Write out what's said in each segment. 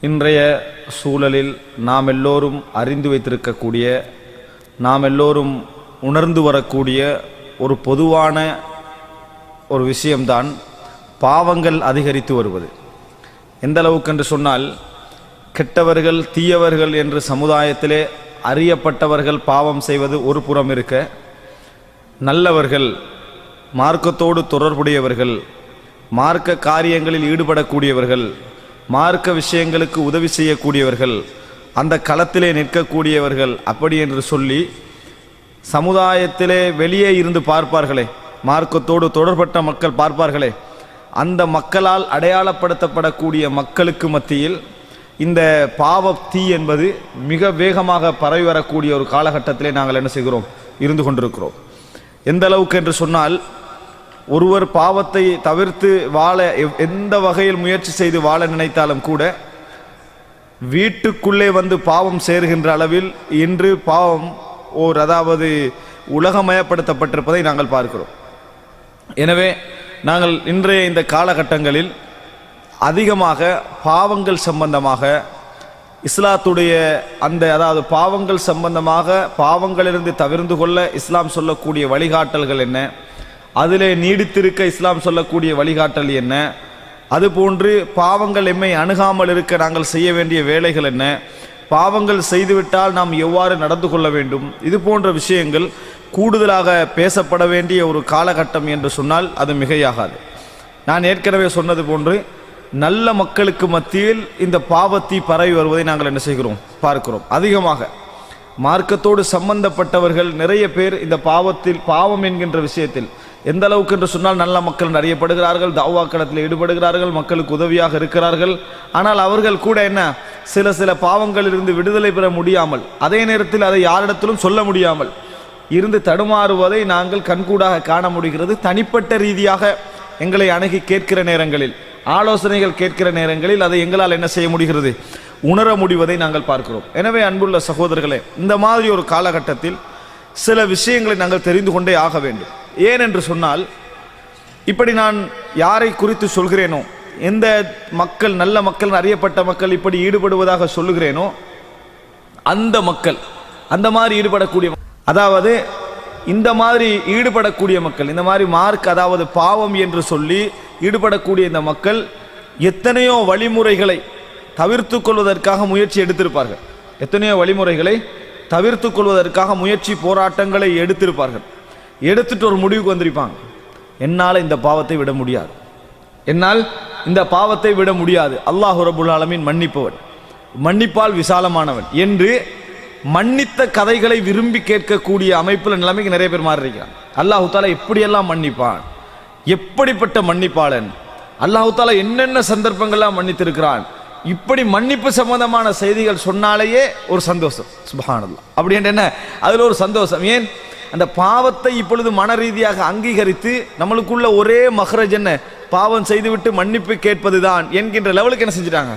இன்றைய சூழலில் நாம் எல்லோரும் அறிந்து வைத்திருக்கக்கூடிய நாம் எல்லோரும் உணர்ந்து வரக்கூடிய ஒரு பொதுவான ஒரு விஷயம்தான் பாவங்கள் அதிகரித்து வருவது. எந்த அளவுக்கு என்று சொன்னால் கெட்டவர்கள் தீயவர்கள் என்று சமுதாயத்திலே அறியப்பட்டவர்கள் பாவம் செய்வது ஒரு புறம் இருக்க நல்லவர்கள் மார்க்கத்தோடு தொடர்புடையவர்கள் மார்க்க காரியங்களில் ஈடுபடக்கூடியவர்கள் மார்க்க விஷயங்களுக்கு உதவி செய்யக்கூடியவர்கள் அந்த களத்திலே நிற்கக்கூடியவர்கள் அப்படி என்று சொல்லி சமுதாயத்திலே வெளியே இருந்து பார்ப்பார்களே மார்க்கத்தோடு தொடர்பட்ட மக்கள் பார்ப்பார்களே அந்த மக்களால் அடையாளப்படுத்தப்படக்கூடிய மக்களுக்கு மத்தியில் இந்த பாவ தீ என்பது மிக வேகமாக பரவி வரக்கூடிய ஒரு காலகட்டத்திலே நாங்கள் என்ன செய்கிறோம்? இருந்து கொண்டிருக்கிறோம். எந்த அளவுக்கு என்று சொன்னால் ஒருவர் பாவத்தை தவிர்த்து வாழ எந்த வகையில் முயற்சி செய்து வாழ நினைத்தாலும் கூட வீட்டுக்குள்ளே வந்து பாவம் சேர்கின்ற அளவில் இன்று பாவம் ஓர் அதாவது உலகமயப்படுத்தப்பட்டிருப்பதை நாங்கள் பார்க்கிறோம். எனவே நாங்கள் இன்றைய இந்த காலகட்டங்களில் அதிகமாக பாவங்கள் சம்பந்தமாக இஸ்லாத்துடைய அந்த அதாவது பாவங்கள் சம்பந்தமாக பாவங்களிலிருந்து தவிர்ந்து கொள்ள இஸ்லாம் சொல்லக்கூடிய வழிகாட்டல்கள் என்ன? அதிலே நீடித்திருக்க இஸ்லாம் சொல்லக்கூடிய வழிகாட்டல் என்ன? அதுபோன்று பாவங்கள் எம்மை அணுகாமல் இருக்க நாங்கள் செய்ய வேண்டிய வேலைகள் என்ன? பாவங்கள் செய்துவிட்டால் நாம் எவ்வாறு நடந்து கொள்ள வேண்டும்? இது போன்ற விஷயங்கள் கூடுதலாக பேசப்பட வேண்டிய ஒரு காலகட்டம் என்று சொன்னால் அது மிகையாகாது. நான் ஏற்கனவே சொன்னது போன்று நல்ல மக்களுக்கு மத்தியில் இந்த பாவத்தை பரவி வருவதை நாங்கள் என்ன செய்கிறோம்? பார்க்கிறோம். அதிகமாக மார்க்கத்தோடு சம்பந்தப்பட்டவர்கள் நிறைய பேர் இந்த பாவத்தில் பாவம் என்கின்ற விஷயத்தில் எந்த அளவுக்கு என்று சொன்னால் நல்ல மக்கள் அறியப்படுகிறார்கள் தாவாக்களத்தில் ஈடுபடுகிறார்கள் மக்களுக்கு உதவியாக இருக்கிறார்கள். ஆனால் அவர்கள் கூட என்ன? சில சில பாவங்களிலிருந்து விடுதலை பெற முடியாமல் அதே நேரத்தில் அதை யாரிடத்திலும் சொல்ல முடியாமல் இருந்து தடுமாறுவதை நாங்கள் கண்கூடாக காண முடிகிறது. தனிப்பட்ட ரீதியாக எங்களை அணுகி கேட்கிற நேரங்களில் ஆலோசனைகள் கேட்கிற நேரங்களில் அதை எங்களால் என்ன செய்ய முடிகிறது? உணர முடிவதை நாங்கள் பார்க்கிறோம். எனவே அன்புள்ள சகோதரர்களே இந்த மாதிரி ஒரு காலகட்டத்தில் சில விஷயங்களை நாங்கள் தெரிந்து கொண்டே ஆக வேண்டும். ஏன் என்று சொன்னால் இப்படி நான் யாரை குறித்து சொல்கிறேனோ எந்த மக்கள் நல்ல மக்கள் அறியப்பட்ட மக்கள் இப்படி ஈடுபடுவதாக சொல்லுகிறேனோ அந்த மக்கள் அந்த மாதிரி ஈடுபடக்கூடிய அதாவது இந்த மாதிரி ஈடுபடக்கூடிய மக்கள் இந்த மாதிரி மார்க் அதாவது பாவம் என்று சொல்லி ஈடுபடக்கூடிய இந்த மக்கள் எத்தனையோ வழிமுறைகளை தவிர்த்து கொள்வதற்காக முயற்சி எடுத்திருப்பார்கள். எத்தனையோ வழிமுறைகளை தவிர்த்து கொள்வதற்காக முயற்சி போராட்டங்களை எடுத்திருப்பார்கள். எடுத்துட்டு ஒரு முடிவுக்கு வந்திருப்பாங்க. என்னால் இந்த பாவத்தை விட முடியாது. என்னால் இந்த பாவத்தை விட முடியாது. அல்லாஹ் ரபுல் ஆலமீன் மன்னிப்பவன். மன்னிப்பால் விசாலமானவன் என்று மன்னித்த கதைகளை விரும்பி கேட்கக்கூடிய அமைப்பில் நிலைமைக்கு நிறைய பேர் மாறி இருக்கிறான் அல்லாஹு தாலா எப்படியெல்லாம் மன்னிப்பான்? எப்படிப்பட்ட மன்னிப்பாளன்? அல்லாஹு தாலா என்னென்ன சந்தர்ப்பங்கள்லாம் மன்னித்திருக்கிறான்? இப்படி மன்னிப்பு சம்பந்தமான செய்திகள் சொன்னாலேயே ஒரு சந்தோஷம். சுபஹானல்லாஹ். அப்படி என்று என்ன? அதில் ஒரு சந்தோஷம். ஏன்? அந்த பாவத்தை இப்பொழுது மன ரீதியாக அங்கீகரித்து நம்மளுக்குள்ள ஒரே மஹரஜ் என்ன? பாவம் செய்துவிட்டு மன்னிப்பு கேட்பதுதான் என்கின்ற லெவலுக்கு என்ன செஞ்சிட்டாங்க?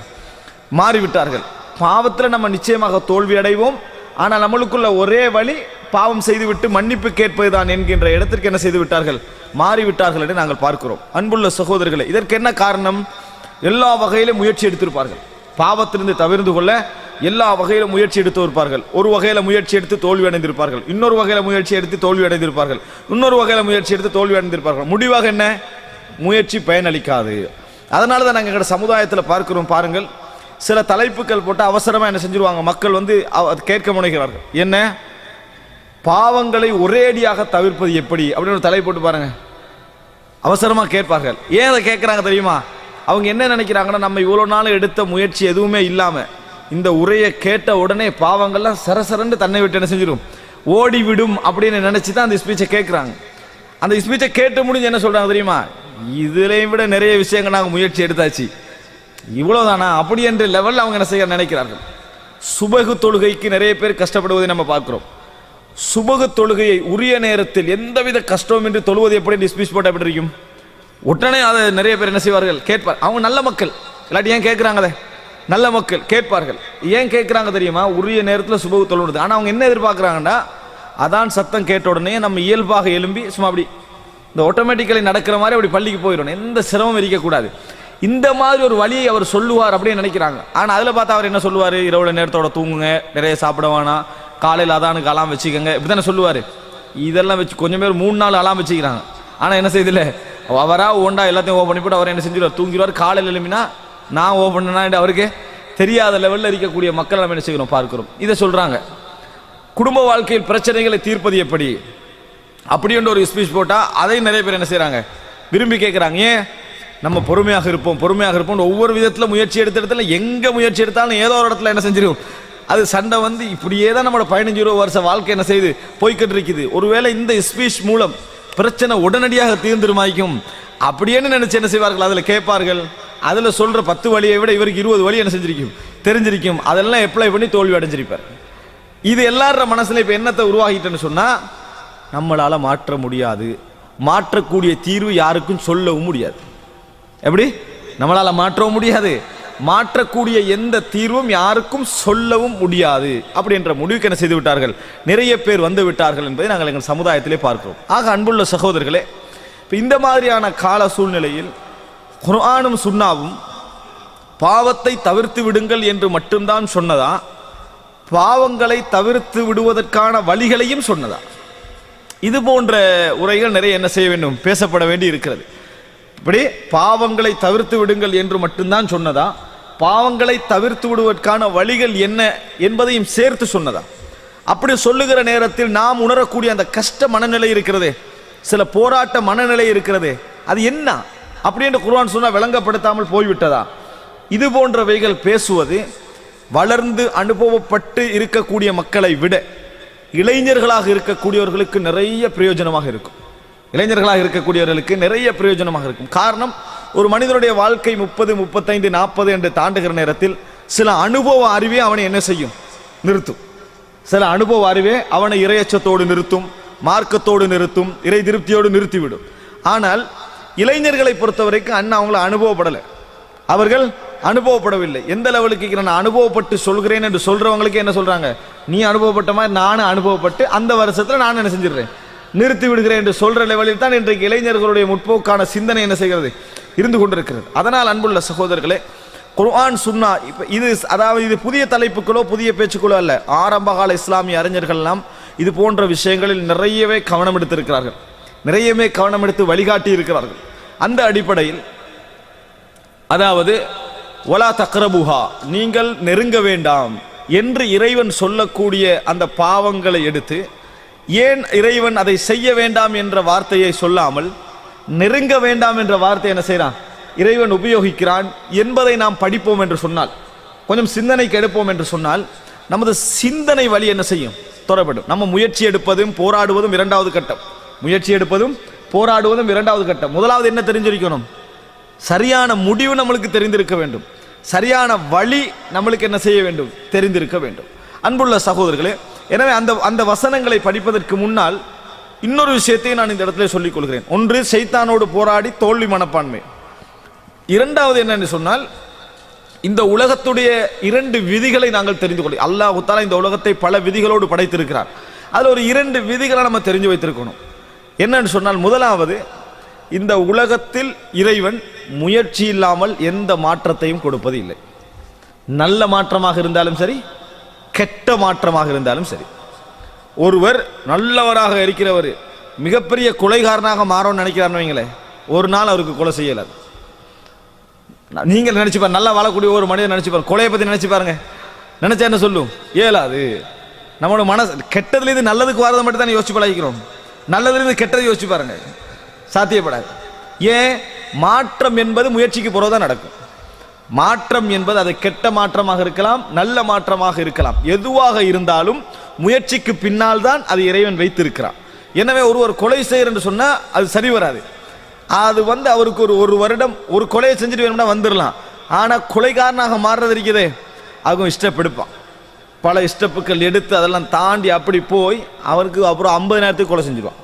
மாறிவிட்டார்கள். பாவத்தில் நம்ம நிச்சயமாக தோல்வி அடைவோம். ஆனால் நம்மளுக்குள்ள ஒரே வழி பாவம் செய்துவிட்டு மன்னிப்பு கேட்பதுதான் என்கின்ற இடத்திற்கு என்ன செய்து விட்டார்கள் மாறிவிட்டார்கள் என்று நாங்கள் பார்க்கிறோம். அன்புள்ள சகோதரர்களை இதற்கு என்ன காரணம்? எல்லா வகையிலும் முயற்சி எடுத்திருப்பார்கள். பாவத்திலிருந்து தவிர்ந்து கொள்ள எல்லா வகையிலும் முயற்சி எடுத்து இருப்பார்கள் ஒரு வகையில முயற்சி எடுத்து தோல்வி அடைந்திருப்பார்கள். இன்னொரு வகையில முயற்சி எடுத்து தோல்வி அடைந்திருப்பார்கள். இன்னொரு வகையில முயற்சி எடுத்து தோல்வி அடைந்திருப்பார்கள். முடிவாக என்ன? முயற்சி பயனளிக்காது. அதனால தான் நாங்கள் எங்கள் சமுதாயத்தில் பார்க்கிறோம் பாருங்கள். சில தலைப்புகள் போட்டு அவசரமாக என்ன செஞ்சிருவாங்க. மக்கள் வந்து அவ- கேட்க முனைகிறார்கள். என்ன? பாவங்களை ஒரேடியாக தவிர்ப்பது எப்படி? அப்படின்னு ஒரு தலை போட்டு பாருங்க. அவசரமாக கேட்பார்கள். ஏன் அதை கேட்குறாங்க தெரியுமா? அவங்க என்ன நினைக்கிறாங்கன்னா நம்ம இவ்வளோ நாள் எடுத்த முயற்சி எதுவுமே இல்லாமல் இந்த உரையை கேட்ட உடனே பாவங்கள்லாம் சரசரண்டு தன்னை விட்டு என்ன செஞ்சிடும் ஓடிவிடும் அப்படின்னு நினச்சி தான் அந்த ஸ்பீச்சை கேட்குறாங்க அந்த ஸ்பீச்சை கேட்டு முடிஞ்சு என்ன சொல்கிறாங்க தெரியுமா? இதுலையும் விட நிறைய விஷயங்கள் நாங்கள் முயற்சி எடுத்தாச்சு. இவ்வளோதானா அப்படி என்ற லெவலில் அவங்க என்ன செய்ய நினைக்கிறார்கள். சுபகு தொழுகைக்கு நிறைய பேர் கஷ்டப்படுவதை நம்ம பார்க்குறோம். சுபகு தொழுகையை உரிய நேரத்தில் எந்தவித கஷ்டமின்றி தொழுவது எப்படி? ஸ்பீச் போட்டால் எப்படி இருக்கும் உடனே அதை நிறைய பேர் என்ன செய்வார்கள்? கேட்பார் அவங்க நல்ல மக்கள். இல்லாட்டி ஏன் கேட்குறாங்க அதை நல்ல மக்கள் கேட்பார்கள். ஏன் கேட்குறாங்க தெரியுமா? உரிய நேரத்தில் சுபகு தொழுது ஆனால் அவங்க என்ன எதிர்பார்க்குறாங்கன்னா அதான் சத்தம் கேட்ட உடனே நம்ம இயல்பாக எலும்பி சும்மா அப்படி இந்த ஆட்டோமேட்டிக்கலி நடக்கிற மாதிரி அப்படி பள்ளிக்கு போயிடணும். எந்த சிரமம் இருக்கக்கூடாது. இந்த மாதிரி ஒரு வழியை அவர் சொல்லுவார் அப்படின்னு நினைக்கிறாங்க. ஆனால் அதில் பார்த்தா அவர் என்ன சொல்லுவார்? இரவு நேரத்தோட தூங்குங்க நிறைய சாப்பிட வேணாம். காலையில் அதானுக்கு அலாம் வச்சுக்கோங்க. இப்படி தானே சொல்லுவார். இதெல்லாம் வச்சு கொஞ்சம் பேர் மூணு நாள் அலாம் வச்சுக்கிறாங்க. ஆனால் என்ன செய்யுதுல அவராக ஓண்டா எல்லாத்தையும் ஓவன் பண்ணி போட்டு அவர் என்ன செஞ்சிருவார்? தூங்கிடுவார் காலையில் எழுமினா நான் ஓப்பன் பண்ணா அவருக்கு? தெரியாத லெவலில் இருக்கக்கூடிய மக்கள் நம்ம என்ன செய்கிறோம் பார்க்கிறோம். இதை சொல்கிறாங்க குடும்ப வாழ்க்கையில் பிரச்சனைகளை தீர்ப்பது எப்படி? அப்படின்ற ஒரு ஸ்பீச் போட்டால் அதையும் நிறைய பேர் என்ன செய்கிறாங்க விரும்பி கேட்குறாங்க ஏன்? நம்ம பொறுமையாக இருப்போம் பொறுமையாக இருப்போம் ஒவ்வொரு விதத்தில் முயற்சி எடுத்த இடத்துல எங்கே முயற்சி எடுத்தாலும் ஏதோ ஒரு இடத்துல என்ன செஞ்சிடும் அது சண்டை வந்து இப்படியே தான் நம்மளோட பதினஞ்சு இருபது வருஷ வாழ்க்கை என்ன செய்யுது போய்கிட்டு இருக்குது. ஒருவேளை இந்த ஸ்பீச் மூலம் பிரச்சனை உடனடியாக தீர்ந்துருமாய்க்கும். அப்படின்னு நினைச்சு என்ன செய்வார்கள்? அதில் கேட்பார்கள். அதில் சொல்கிற பத்து வழியை விட இவருக்கு இருபது வழி என்ன செஞ்சிருக்கும்? தெரிஞ்சிருக்கும். அதெல்லாம் அப்ளை பண்ணி தோல்வி அடைஞ்சிருப்பார். இது எல்லார மனசில் இப்போ என்னத்தை உருவாகிட்டேன்னு சொன்னால் நம்மளால் மாற்ற முடியாது. மாற்றக்கூடிய தீர்வு யாருக்கும் சொல்லவும் முடியாது. எப்படி? நம்மளால மாற்றவும் முடியாது. மாற்றக்கூடிய எந்த தீர்வும் யாருக்கும் சொல்லவும் முடியாது அப்படின்ற முடிவுக்கு என்ன செய்து விட்டார்கள் நிறைய பேர் வந்து விட்டார்கள் என்பதை நாங்கள் எங்கள் சமுதாயத்திலே பார்க்கிறோம். ஆக அன்புள்ள சகோதரர்களே இப்போ இந்த மாதிரியான கால சூழ்நிலையில் குர்ஆனும் சுன்னாவும் பாவத்தை தவிர்த்து விடுங்கள் என்று மட்டும்தான் சொன்னதா? பாவங்களை தவிர்த்து விடுவதற்கான வழிகளையும் சொன்னதா? இது போன்ற உரைகள் நிறைய என்ன செய்ய வேண்டும்? பேசப்பட வேண்டி இருக்கிறது இப்படி பாவங்களை தவிர்த்து விடுங்கள் என்று மட்டும்தான் சொன்னதா? பாவங்களை தவிர்த்து விடுவதற்கான வழிகள் என்ன என்பதையும் சேர்த்து சொன்னதா அப்படி சொல்லுகிற நேரத்தில் நாம் உணரக்கூடிய அந்த கஷ்ட மனநிலை இருக்கிறதே சில போராட்ட மனநிலை இருக்கிறதே அது என்ன அப்படின்னு குர்வான் சொன்னால் விளங்கப்படுத்தாமல் போய்விட்டதா? இது போன்றவைகள் பேசுவது வளர்ந்து அனுபவப்பட்டு இருக்கக்கூடிய மக்களை விட இளைஞர்களாக இருக்கக்கூடியவர்களுக்கு நிறைய பிரயோஜனமாக இருக்கும். இளைஞர்களாக இருக்கக்கூடியவர்களுக்கு நிறைய பிரயோஜனமாக இருக்கும். காரணம் ஒரு மனிதனுடைய வாழ்க்கை முப்பது முப்பத்தைந்து நாற்பது என்று தாண்டுகிற நேரத்தில் சில அனுபவ அறிவே அவனை என்ன செய்யும்? நிறுத்தும். சில அனுபவ அறிவே அவனை இரையச்சத்தோடு நிறுத்தும் மார்க்கத்தோடு நிறுத்தும் இறை திருப்தியோடு நிறுத்திவிடும். ஆனால் இளைஞர்களை பொறுத்தவரைக்கும் அண்ணன் அவங்கள அனுபவப்படலை. அவர்கள் அனுபவப்படவில்லை. எந்த லெவலுக்கு நான் அனுபவப்பட்டு சொல்கிறேன் என்று சொல்கிறவங்களுக்கு என்ன சொல்கிறாங்க நீ அனுபவப்பட்ட மாதிரி நானும் அனுபவப்பட்டு அந்த வருஷத்தில் நான் என்ன செஞ்சிடுறேன்? நிறுத்தி விடுகிறேன் என்று சொல்ற லெவலில் தான் இன்றைக்கு இளைஞர்களுடைய முற்போக்கான சிந்தனை என்ன செய்கிறது? இருந்து கொண்டிருக்கிறது. அதனால் அன்புள்ள சகோதரர்களே குர்ஆன் சுன்னா இப்போ இது அதாவது இது புதிய தலைப்புகளோ புதிய பேச்சுக்களோ அல்ல. ஆரம்பகால இஸ்லாமிய அறிஞர்கள்லாம் இது போன்ற விஷயங்களில் நிறையவே கவனம் எடுத்திருக்கிறார்கள். நிறையவே கவனம் எடுத்து வழிகாட்டி இருக்கிறார்கள். அந்த அடிப்படையில் அதாவது ஒலா தக்ரபுஹா நீங்கள் நெருங்க வேண்டாம் என்று இறைவன் சொல்லக்கூடிய அந்த பாவங்களை எடுத்து ஏன் இறைவன் அதை செய்ய வேண்டாம் என்ற வார்த்தையை சொல்லாமல் நெருங்க வேண்டாம் என்ற வார்த்தை என்ன செய்கிறான் இறைவன் உபயோகிக்கிறான் என்பதை நாம் படிப்போம் என்று சொன்னால் கொஞ்சம் சிந்தனைக்கு எடுப்போம் என்று சொன்னால் நமது சிந்தனை வழி என்ன செய்யும்? தொடரப்படும் நம்ம முயற்சி எடுப்பதும் போராடுவதும் இரண்டாவது கட்டம். முயற்சி எடுப்பதும் போராடுவதும் இரண்டாவது கட்டம். முதலாவது என்ன தெரிஞ்சிருக்கணும்? சரியான முடிவு நம்மளுக்கு தெரிந்திருக்க வேண்டும். சரியான வழி நம்மளுக்கு என்ன செய்ய வேண்டும்? தெரிந்திருக்க வேண்டும். அன்புள்ள சகோதரர்களே எனவே அந்த அந்த வசனங்களை படிப்பதற்கு முன்னால் இன்னொரு விஷயத்தை நான் இந்த இடத்துல சொல்லிக் கொள்கிறேன் ஒன்று சைத்தானோடு போராடி தோல்வி மனப்பான்மை. இரண்டாவது என்னன்னு சொன்னால் இந்த உலகத்துடைய இரண்டு விதிகளை நாங்கள் தெரிந்து கொள்ள அல்லாஹ் உத்தாலா இந்த உலகத்தை பல விதிகளோடு படைத்திருக்கிறார். அதில் ஒரு இரண்டு விதிகளை நம்ம தெரிஞ்சு வைத்திருக்கணும். என்னன்னு சொன்னால் முதலாவது இந்த உலகத்தில் இறைவன் முயற்சி இல்லாமல் எந்த மாற்றத்தையும் கொடுப்பது இல்லை நல்ல மாற்றமாக இருந்தாலும் சரி கெட்ட மாற்றமாக இருந்தாலும் சரி. ஒருவர் நல்லவராக இருக்கிறவர் மிகப்பெரிய கொலைகாரனாக மாறோம்னு நினைக்கிறார்னு வைங்களேன் ஒரு நாள் அவருக்கு கொலை செய்யலாது. நீங்கள் நினச்சி பாருங்க நல்லா வாழக்கூடிய ஒரு மனிதன் நினைச்சு பாருங்க கொலையை பற்றி நினச்சி பாருங்க நினச்சா என்ன சொல்லும்? இயலாது. நம்மளோட மனசு கெட்டதுலேருந்து நல்லதுக்கு வரதை மட்டும் தான் யோசிச்சு பழகிக்கிறோம். நல்லதுலேருந்து கெட்டதை யோசிச்சு பாருங்க. சாத்தியப்படாது. ஏன்? மாற்றம் என்பது முயற்சிக்கு போகிறதா நடக்கும். மாற்றம் என்பது அது கெட்ட மாற்றமாக இருக்கலாம் நல்ல மாற்றமாக இருக்கலாம். எதுவாக இருந்தாலும் முயற்சிக்கு பின்னால் தான் அது இறைவன் வைத்திருக்கிறான். எனவே ஒருவர் கொலை செய்யற என்று சொன்னால் அது சரி வராது. அது வந்து அவருக்கு ஒரு ஒரு வருடம் ஒரு கொலையை செஞ்சுட்டு வேணும்னா வந்துடலாம் ஆனால் கொலைகாரனாக மாறுறது இருக்குதே அவங்க இஷ்டப்படுப்பான். பல இஷ்டப்புக்கள் எடுத்து அதெல்லாம் தாண்டி அப்படி போய் அவருக்கு அப்புறம் ஐம்பது நேரத்துக்கு கொலை செஞ்சுருவான்.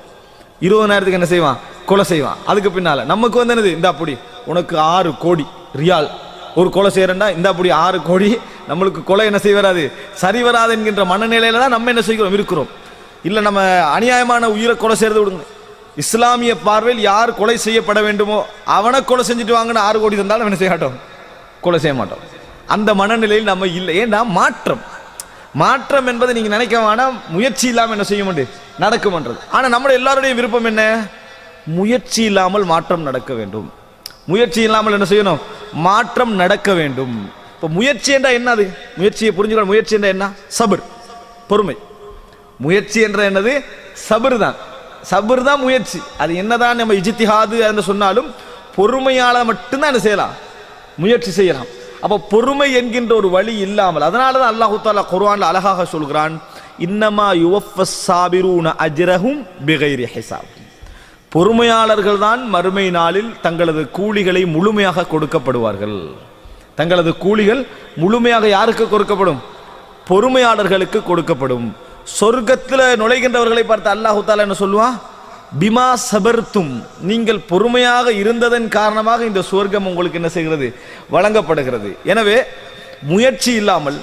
இருபது நேரத்துக்கு என்ன செய்வான்? கொலை செய்வான். அதுக்கு பின்னால் நமக்கு வந்து என்னது? இந்த அப்படி உனக்கு ஆறு கோடி ரியால். ஒரு கொலை செய்கிறேன்னா இந்த அப்படி ஆறு கோடி நம்மளுக்கு கொலை என்ன செய்ய வராது? சரி வராது என்கின்ற மனநிலையில தான் நம்ம என்ன செய்கிறோம்? இருக்கிறோம். இல்லை நம்ம அநியாயமான உயிரை கொலை செய்யறது விடுங்க. இஸ்லாமிய பார்வையில் யார் கொலை செய்யப்பட வேண்டுமோ அவனை கொலை செஞ்சுட்டு வாங்கன்னு ஆறு கோடி தந்தாலும் என்ன செய்ய மாட்டோம்? கொலை செய்ய மாட்டோம். அந்த மனநிலையில் நம்ம இல்லை. ஏன்னா மாற்றம். மாற்றம் என்பதை நீங்கள் நினைக்க வேணாம். முயற்சி இல்லாமல் என்ன செய்ய முடியும்? நடக்கும்ன்றது ஆனால் நம்மளை எல்லாருடைய விருப்பம் என்ன? முயற்சி இல்லாமல் மாற்றம் நடக்க வேண்டும். முயற்சி இல்லாமல் என்ன செய்யணும்? மாற்றம் நடக்க வேண்டும். இப்போ முயற்சி என்றால் என்ன அது? முயற்சியை புரிஞ்சுக்கணும் முயற்சி என்றால் என்ன? சபர் பொறுமை. முயற்சி என்ற என்னது? சபர் தான். சபர் தான் முயற்சி. அது என்னதான் நம்ம இஜித்திஹாது என்று சொன்னாலும் பொறுமையால் மட்டும்தான் என்ன செய்யலாம்? முயற்சி செய்யலாம். அப்போ பொறுமை என்கின்ற ஒரு வழி இல்லாமல் அதனால தான் அல்லாஹு தாலா குர்ஆன்ல அழகாக சொல்கிறான் இன்னமா யுவஃபஸ் சாபிரூன அஜ்ரஹும் பிகைரி ஹிசாப். பொறுமையாளர்கள் தான் மறுமை நாளில் தங்களது கூலிகளை முழுமையாக கொடுக்கப்படுவார்கள். தங்களது கூலிகள் முழுமையாக யாருக்கு கொடுக்கப்படும்? பொறுமையாளர்களுக்கு கொடுக்கப்படும். சொர்க்கத்தில் நுழைகின்றவர்களை பார்த்து அல்லாஹு தாலா என்ன சொல்லுவான் பிமா சபர்த்தும். நீங்கள் பொறுமையாக இருந்ததன் காரணமாக இந்த சொர்க்கம் உங்களுக்கு என்ன செய்கிறது? வழங்கப்படுகிறது. எனவே முயற்சி இல்லாமல்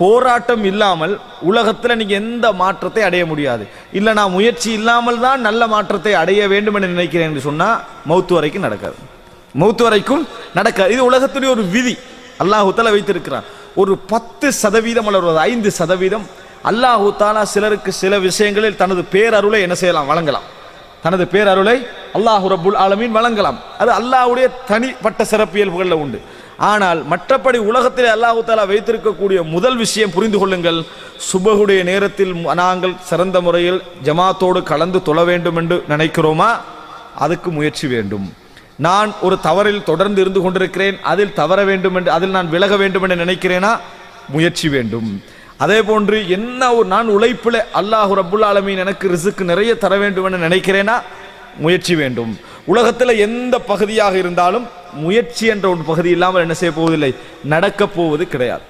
போராட்டம் இல்லாமல் உலகத்தில் நீங்கள் எந்த மாற்றத்தை அடைய முடியாது. இல்லை நான் முயற்சி இல்லாமல் தான் நல்ல மாற்றத்தை அடைய வேண்டும் என்று நினைக்கிறேன் என்று சொன்னால் மௌத்து வரைக்கும் நடக்காது. மௌத்து வரைக்கும் நடக்காது. இது உலகத்துடைய ஒரு விதி. அல்லாஹூத்தால வைத்திருக்கிறான். ஒரு பத்து சதவீதம் அல்லது ஒரு ஐந்து சதவீதம் அல்லாஹு தாலா சிலருக்கு சில விஷயங்களில் தனது பேரருளை என்ன செய்யலாம்? வழங்கலாம். தனது பேரருளை அல்லாஹு ரபுல் ஆலமீன் வழங்கலாம். அது அல்லாஹுடைய தனிப்பட்ட சிறப்பியல்புகளில் உண்டு. ஆனால் மற்றபடி உலகத்தில் அல்லாஹு தாலா வைத்திருக்கக்கூடிய முதல் விஷயம் புரிந்து கொள்ளுங்கள். சுபகுடைய நேரத்தில் நாங்கள் சிறந்த முறையில் ஜமாத்தோடு கலந்து தொழ வேண்டும் என்று நினைக்கிறோமா? அதுக்கு முயற்சி வேண்டும். நான் ஒரு தவறில் தொடர்ந்து இருந்து கொண்டிருக்கிறேன். அதில் தவற வேண்டும் என்று அதில் நான் விலக வேண்டும் என்று நினைக்கிறேனா? முயற்சி வேண்டும். அதே போன்று என்ன ஒரு நான் உழைப்பில் அல்லாஹு ரப்புல் ஆலமீன் எனக்கு ரிசுக்கு நிறைய தர வேண்டும் என்று நினைக்கிறேனா? முயற்சி வேண்டும். உலகத்தில் எந்த பகுதியாக இருந்தாலும் முயற்சி என்ற ஒரு பகுதி இல்லாமல் என்ன செய்ய போவதில்லை. நடக்கப் போவது கிடையாது.